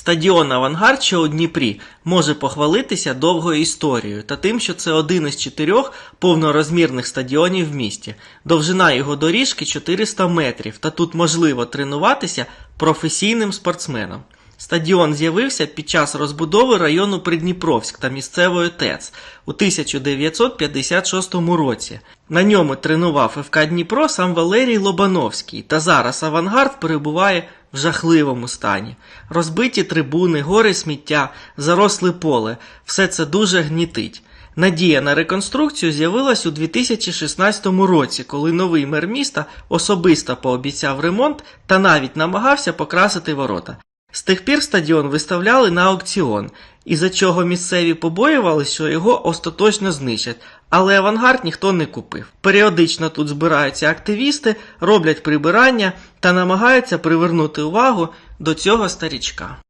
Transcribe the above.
Стадіон Авангард, що у Дніпрі, може похвалитися довгою історією та тим, що це один із чотирьох повнорозмірних стадіонів в місті. Довжина його доріжки 400 метрів, та тут можливо тренуватися професійним спортсменам. Стадіон з'явився під час розбудови району Придніпровськ та місцевої ТЕЦ у 1956 році. На ньому тренував ФК Дніпро сам Валерій Лобановський, та зараз авангард перебуває в жахливому стані. Розбиті трибуни, гори сміття, заросле поле все це дуже гнітить. Надія на реконструкцію з'явилась у 2016 році, коли новий мер міста особисто пообіцяв ремонт та навіть намагався покрасити ворота. З тих пір стадіон виставляли на аукціон, із-за чого місцеві побоювали, що його остаточно знищать, але авангард ніхто не купив. Періодично тут збираються активісти, роблять прибирання та намагаються привернути увагу до цього старічка.